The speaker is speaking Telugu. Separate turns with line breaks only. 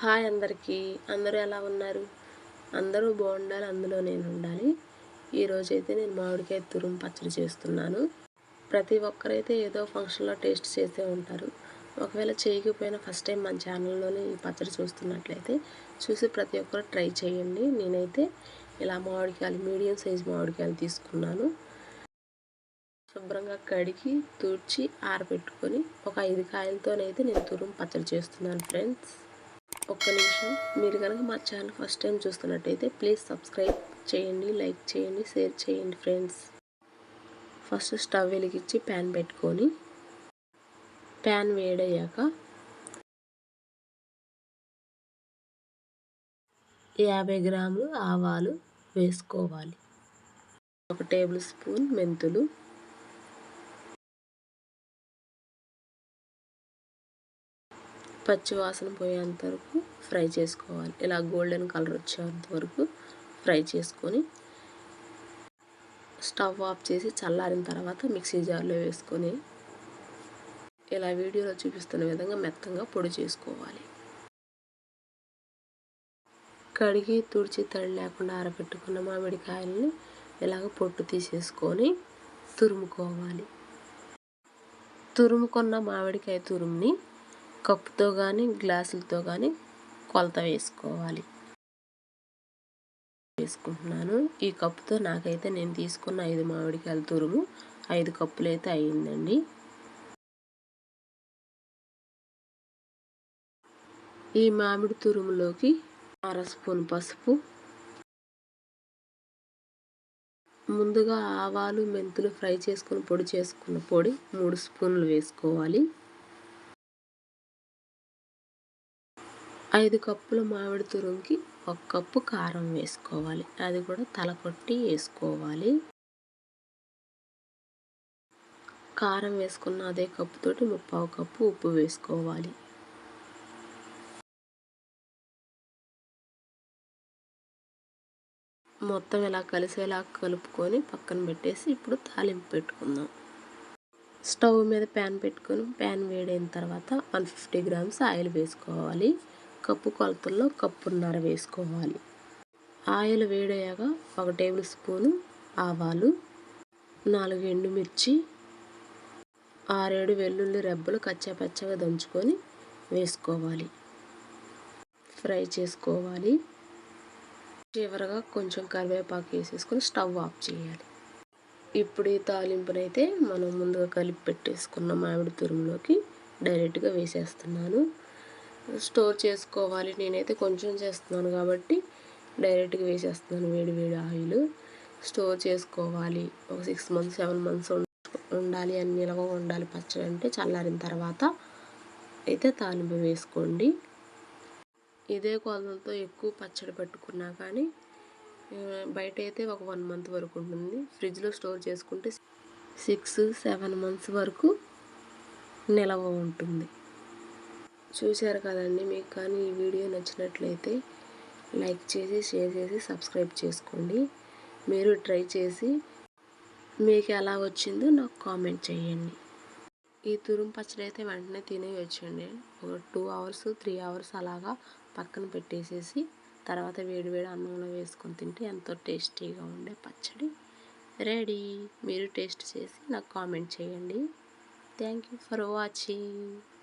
హాయ్ అందరికీ. అందరూ ఎలా ఉన్నారు? అందరూ బాగుండాలి అందులో నేను ఉండాలి. ఈరోజైతే నేను మామిడికాయ తురుము పచ్చడి చేస్తున్నాను. ప్రతి ఒక్కరైతే ఏదో ఫంక్షన్లో టేస్ట్ చేసే ఉంటారు. ఒకవేళ చేయకపోయినా ఫస్ట్ టైం మన ఛానల్లోనే ఈ పచ్చడి చూస్తున్నట్లయితే చూసి ప్రతి ఒక్కరు ట్రై చేయండి. నేనైతే ఇలా మామిడికాయలు మీడియం సైజ్ మామిడికాయలు తీసుకున్నాను. శుభ్రంగా కడిగి తూడ్చి ఆరబెట్టుకొని ఒక ఐదు కాయలతోనైతే నేను తురుము పచ్చడి చేస్తున్నాను ఫ్రెండ్స్. ఒక్క నిమిషం. మీరు కనుక మా ఛానల్ ఫస్ట్ టైం చూస్తున్నట్టయితే ప్లీజ్ సబ్స్క్రైబ్ చేయండి లైక్ చేయండి షేర్ చేయండి ఫ్రెండ్స్. ఫస్ట్ స్టవ్ వెలిగించి ప్యాన్ పెట్టుకొని ప్యాన్ వేడయ్యాక యాభై గ్రాములు ఆవాలు వేసుకోవాలి. ఒక టేబుల్ స్పూన్ మెంతులు పచ్చివాసన పోయేంతవరకు పోయేంత వరకు ఫ్రై చేసుకోవాలి. ఇలా గోల్డెన్ కలర్ వచ్చేంత వరకు ఫ్రై చేసుకొని స్టవ్ ఆఫ్ చేసి చల్లారిన తర్వాత మిక్సీ జార్లో వేసుకొని ఇలా వీడియోలో చూపిస్తున్న విధంగా మెత్తంగా పొడి చేసుకోవాలి. కడిగి తుడిచి తడి లేకుండా ఆరబెట్టుకున్న మామిడికాయలని ఇలాగ పొట్టు తీసేసుకొని తురుముకోవాలి. తురుముకున్న మామిడికాయ తురుముని కప్పుతో కానీ గ్లాసులతో కానీ కొలత వేసుకోవాలి. వేసుకుంటున్నాను. ఈ కప్పుతో నాకైతే నేను తీసుకున్న ఐదు మామిడికాయల తురుము ఐదు కప్పులు అయితే అయ్యిందండి ఈ మామిడి తురుములోకి అర స్పూన్ పసుపు ముందుగా ఆవాలు మెంతులు ఫ్రై చేసుకుని పొడి చేసుకున్న పొడి మూడు స్పూన్లు వేసుకోవాలి. ఐదు కప్పుల మామిడి తురుముకి ఒక కప్పు కారం వేసుకోవాలి. అది కూడా తలకొట్టి వేసుకోవాలి. కారం వేసుకున్న అదే కప్పుతోటి ముప్పావు కప్పు ఉప్పు వేసుకోవాలి. మొత్తం ఇలా కలిసేలా కలుపుకొని పక్కన పెట్టేసి ఇప్పుడు తాలింపు పెట్టుకుందాం. స్టవ్ మీద ప్యాన్ పెట్టుకొని ప్యాన్ వేడైన తర్వాత వన్ ఫిఫ్టీ గ్రామ్స్ ఆయిల్ వేసుకోవాలి. కప్పు కొలతల్లో కప్పున్నర వేసుకోవాలి. ఆయిల్ వేడయ్యాక ఒక టేబుల్ స్పూను ఆవాలు నాలుగు ఎండుమిర్చి ఆరేడు వెల్లుల్లి రెబ్బలు కచ్చాపచ్చగా దంచుకొని వేసుకోవాలి. ఫ్రై చేసుకోవాలి. చివరగా కొంచెం కరివేపాకు వేసేసుకొని స్టవ్ ఆఫ్ చేయాలి. ఇప్పుడు ఈ తాలింపునైతే మనం ముందుగా కలిపి పెట్టేసుకున్న మామిడి తురుములోకి డైరెక్ట్గా వేసేస్తున్నాను. స్టోర్ చేసుకోవాలి. నేనైతే కొంచెం చేస్తున్నాను కాబట్టి డైరెక్ట్గా వేసేస్తున్నాను వేడి వేడి ఆయిల్. స్టోర్ చేసుకోవాలి. ఒక సిక్స్ మంత్స్ సెవెన్ మంత్స్ ఉండాలి. అన్ని నిలవ ఉండాలి. పచ్చడి అంటే చల్లారిన తర్వాత అయితే తాలింపు వేసుకోండి. ఇదే కొలతలతో ఎక్కువ పచ్చడి పెట్టుకున్నా కానీ బయట అయితే ఒక వన్ మంత్ వరకు ఉంటుంది. ఫ్రిడ్జ్లో స్టోర్ చేసుకుంటే సిక్స్ సెవెన్ మంత్స్ వరకు నిలవ ఉంటుంది. చూశారు కదండి మీకు కానీ ఈ వీడియో నచ్చినట్లయితే లైక్ చేసి షేర్ చేసి సబ్స్క్రైబ్ చేసుకోండి. మీరు ట్రై చేసి మీకు ఎలా వచ్చిందో నాకు కామెంట్ చేయండి. ఈ తురుము పచ్చడి అయితే వెంటనే తినేయొచ్చండి. ఒక టూ అవర్స్ త్రీ అవర్స్ అలాగా పక్కన పెట్టేసేసి తర్వాత వేడి వేడి అన్నంలో వేసుకొని తింటే ఎంతో టేస్టీగా ఉండే పచ్చడి. రెడీ. మీరు టేస్ట్ చేసి నాకు కామెంట్ చేయండి. Thank you for watching.